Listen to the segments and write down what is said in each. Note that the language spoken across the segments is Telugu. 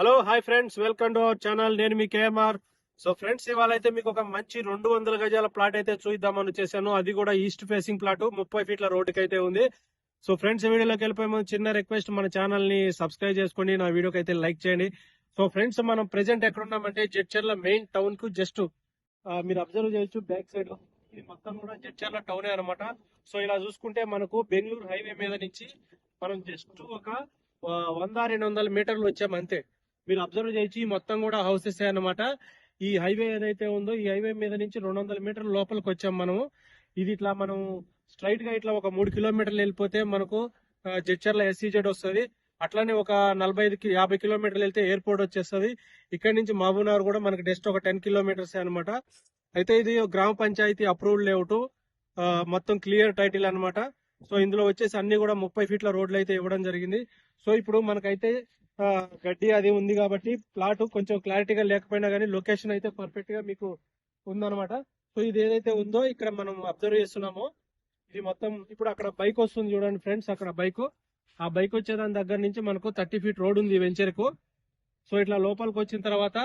Hello hi friends welcome to our channel నేను మీ కేఎంఆర్ సో ఫ్రెండ్స్ ఇవాళ అయితే మీకు ఒక మంచి రెండు వందల గజాల ప్లాట్ అయితే చూద్దామని చేశాను. అది కూడా ఈస్ట్ ఫేసింగ్ ప్లాట్ ముప్పై ఫీట్ల రోడ్డుకి అయితే ఉంది. సో ఫ్రెండ్స్ వీడియోలోకి వెళ్ళిపోయే ముందు చిన్న రిక్వెస్ట్ మన ఛానల్ని సబ్స్క్రైబ్ చేసుకోండి నా వీడియోకి అయితే లైక్ చేయండి. సో ఫ్రెండ్స్ మనం ప్రెసెంట్ ఎక్కడ ఉన్నామంటే జడ్చర్ల మెయిన్ టౌన్కు జస్ట్ మీరు అబ్జర్వ్ చేయొచ్చు బ్యాక్ సైడ్ ఇది మొత్తం కూడా జడ్చర్ల టౌనే అనమాట సో ఇలా చూసుకుంటే మనకు బెంగళూరు హైవే మీద నుంచి మనం జస్ట్ ఒక వంద రెండు వందల మీటర్లు వచ్చాము అంతే. మీరు అబ్జర్వ్ చేయొచ్చు మొత్తం కూడా హౌసెస్ అనమాట ఈ హైవే ఏదైతే ఉందో ఈ హైవే మీద నుంచి రెండు వందల మీటర్ల లోపలికి వచ్చాం మనము. ఇది ఇట్లా మనం స్ట్రైట్గా ఇట్లా ఒక మూడు కిలోమీటర్లు వెళ్ళిపోతే మనకు జడ్చర్ల ఎస్సీజెడ్ వస్తుంది. అట్లానే ఒక నలభై ఐదు యాభై కిలోమీటర్లు వెళ్తే ఎయిర్పోర్ట్ వచ్చేస్తుంది. ఇక్కడ నుంచి మహబూబ్నగర్ కూడా మనకి జస్ట్ ఒక టెన్ కిలోమీటర్స్ అనమాట అయితే ఇది గ్రామ పంచాయతీ అప్రూవ్డ్ లేఅవుట్ మొత్తం క్లియర్ టైటిల్ అనమాట సో ఇందులో వచ్చేసి అన్ని కూడా ముప్పై ఫీట్ల రోడ్లు అయితే ఇవ్వడం జరిగింది. సో ఇప్పుడు మనకైతే గడ్డి అది ఉంది కాబట్టి ప్లాట్ కొంచెం క్లారిటీగా లేకపోయినా కానీ లొకేషన్ అయితే పర్ఫెక్ట్గా మీకు ఉందన్నమాట. సో ఇది ఏదైతే ఉందో ఇక్కడ మనం అబ్జర్వ్ చేస్తున్నామో ఇది మొత్తం ఇప్పుడు అక్కడ బైక్ వస్తుంది చూడండి ఫ్రెండ్స్ అక్కడ బైక్. ఆ బైక్ వచ్చేదాని దగ్గర నుంచి మనకు థర్టీ ఫీట్ రోడ్ ఉంది వెంచర్కు సో ఇట్లా లోపలికి వచ్చిన తర్వాత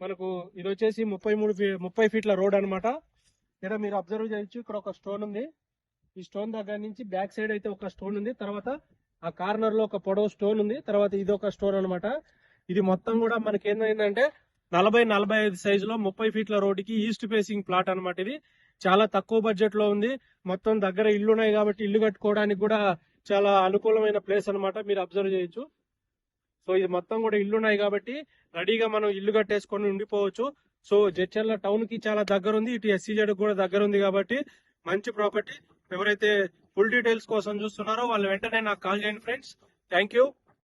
మనకు ఇది వచ్చేసి ముప్పై మూడు ముప్పై ఫీట్ల రోడ్ అన్నమాట. ఇక్కడ మీరు అబ్జర్వ్ చేయొచ్చు ఇక్కడ ఒక స్టోన్ ఉంది. ఈ స్టోన్ దగ్గర నుంచి బ్యాక్ సైడ్ అయితే ఒక స్టోన్ ఉంది. తర్వాత ఆ కార్నర్లో ఒక పొడవు స్టోన్ ఉంది. తర్వాత ఇది ఒక స్టోన్ అనమాట ఇది మొత్తం కూడా మనకి ఏంటంటే నలభై నలభై ఐదు సైజులో ముప్పై ఫీట్ల రోడ్డుకి ఈస్ట్ ఫేసింగ్ ప్లాట్ అనమాట ఇది. చాలా తక్కువ బడ్జెట్లో ఉంది. మొత్తం దగ్గర ఇల్లు ఉన్నాయి కాబట్టి ఇల్లు కట్టుకోవడానికి కూడా చాలా అనుకూలమైన ప్లేస్ అన్నమాట. మీరు అబ్జర్వ్ చేయొచ్చు. సో ఇది మొత్తం కూడా ఇల్లు ఉన్నాయి కాబట్టి రెడీగా మనం ఇల్లు కట్టేసుకొని ఉండిపోవచ్చు. సో జడ్చర్ల టౌన్కి చాలా దగ్గర ఉంది ఇటు ఎస్సీజెడ్ కూడా దగ్గర ఉంది కాబట్టి మంచి ప్రాపర్టీ ఎవరైతే ఫుల్ డీటెయిల్స్ కోసం చూస్తున్నారో వాళ్ళు వెంటనే నాకు కాల్ చేయండి ఫ్రెండ్స్. Thank you